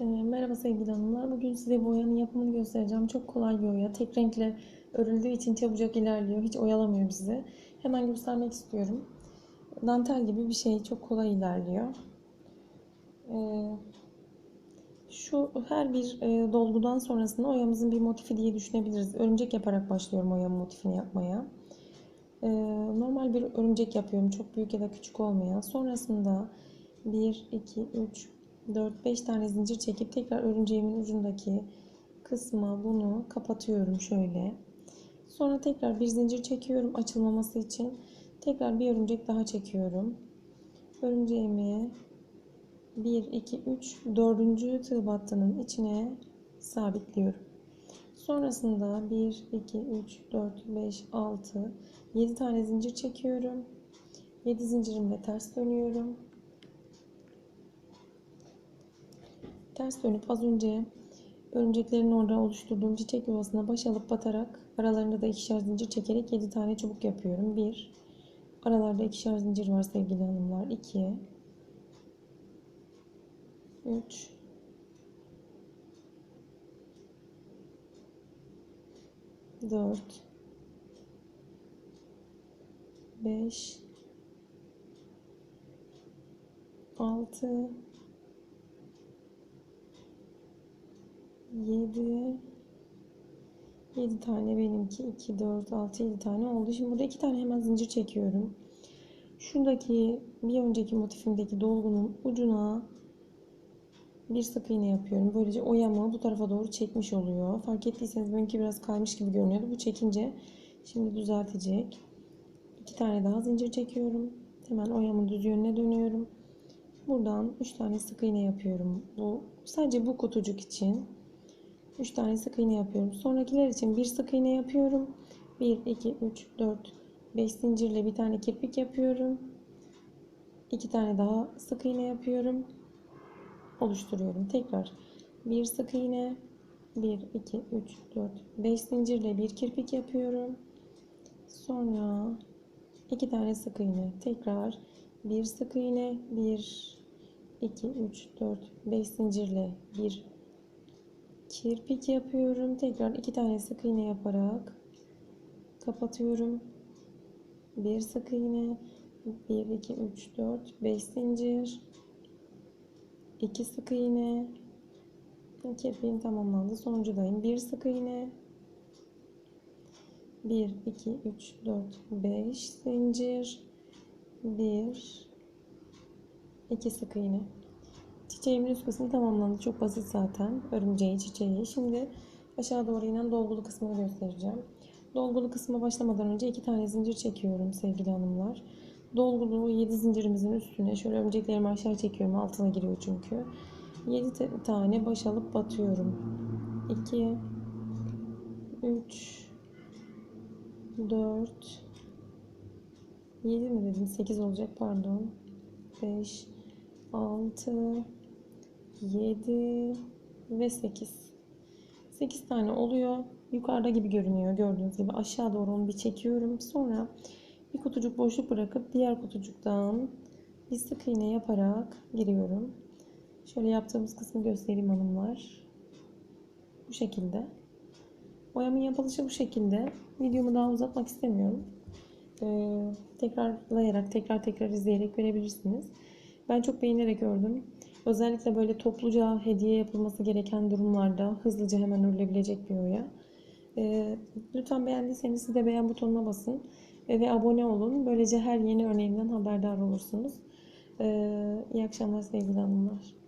Ee, Merhaba sevgili hanımlar. Bugün size bu oyanın yapımını göstereceğim. Çok kolay bir oya. Tek renkle örüldüğü için çabucak ilerliyor. Hiç oyalamıyor bizi. Hemen göstermek istiyorum. Dantel gibi bir şey. Çok kolay ilerliyor. Ee, şu her bir e, dolgudan sonrasında oyamızın bir motifi diye düşünebiliriz. Örümcek yaparak başlıyorum oyamın motifini yapmaya. Ee, normal bir örümcek yapıyorum. Çok büyük ya da küçük olmayan. Sonrasında 1, 2, 3, 4-5 tane zincir çekip tekrar örümceğimin ucundaki kısma bunu kapatıyorum şöyle. Sonra tekrar bir zincir çekiyorum açılmaması için. Tekrar bir örümcek daha çekiyorum. Örümceğimi 1, 2, 3, 4. tığ battının içine sabitliyorum. Sonrasında 1, 2, 3, 4, 5, 6, 7 tane zincir çekiyorum. 7 zincirimle ters dönüyorum. Ters dönüp az önce örümceklerin orada oluşturduğum çiçek yuvasına baş alıp batarak aralarında da ikişer zincir çekerek 7 tane çubuk yapıyorum. 1 Aralarda ikişer zincir var sevgili hanımlar. 2 3 4 5 6 7 7 tane benimki 2 4 6 7 tane oldu. Şimdi burada 2 tane hemen zincir çekiyorum. Şuradaki bir önceki motifimdeki dolgunun ucuna bir sık iğne yapıyorum. Böylece oyamı bu tarafa doğru çekmiş oluyor. Fark ettiyseniz benimki biraz kaymış gibi görünüyordu. Bu çekince şimdi düzeltecek. 2 tane daha zincir çekiyorum. Hemen oyamın düz yönüne dönüyorum. Buradan 3 tane sık iğne yapıyorum. Bu sadece bu kutucuk için. 3 tane sık iğne yapıyorum. Sonrakiler için bir sık iğne yapıyorum. 1, 2, 3, 4, 5 zincirle bir tane kirpik yapıyorum. 2 tane daha sık iğne yapıyorum. Oluşturuyorum. Tekrar bir sık iğne, 1, 2, 3, 4, 5 zincirle bir kirpik yapıyorum. Sonra 2 tane sık iğne. Tekrar bir sık iğne, 1, 2, 3, 4, 5 zincirle bir kirpik yapıyorum. Tekrar iki tane sık iğne yaparak kapatıyorum. Bir sık iğne, 1, 2, 3, 4, 5 zincir, 2 sık iğne, kirpiğim tamamlandı. Sonuncudayım. Bir sık iğne, 1, 2, 3, 4, 5 zincir, 1, 2 sık iğne. Çiçeğimin üst kısmı tamamlandı. Çok basit zaten. Örümceği, çiçeği. Şimdi aşağı doğru inen dolgulu kısmını göstereceğim. Dolgulu kısma başlamadan önce iki tane zincir çekiyorum sevgili hanımlar. Dolgulu 7 zincirimizin üstüne şöyle örümceklerimi aşağı çekiyorum. Altına giriyor çünkü. 7 tane baş alıp batıyorum. 2 3 4 7 mi dedim? 8 olacak pardon. 5 6 7 ve 8. 8 tane oluyor. Yukarıda gibi görünüyor. Gördüğünüz gibi aşağı doğru onu bir çekiyorum. Sonra bir kutucuk boşluk bırakıp diğer kutucuktan bir sık iğne yaparak giriyorum. Şöyle yaptığımız kısmı göstereyim hanımlar. Bu şekilde. Boyamın yapılışı bu şekilde. Videomu daha uzatmak istemiyorum. Ee, tekrarlayarak, tekrar tekrar izleyerek görebilirsiniz. Ben çok beğenerek ördüm. Özellikle böyle topluca hediye yapılması gereken durumlarda hızlıca hemen örülebilecek bir oya. Ee, lütfen beğendiyseniz siz de beğen butonuna basın e, ve abone olun. Böylece her yeni örneğimden haberdar olursunuz. Ee, iyi akşamlar sevgili hanımlar.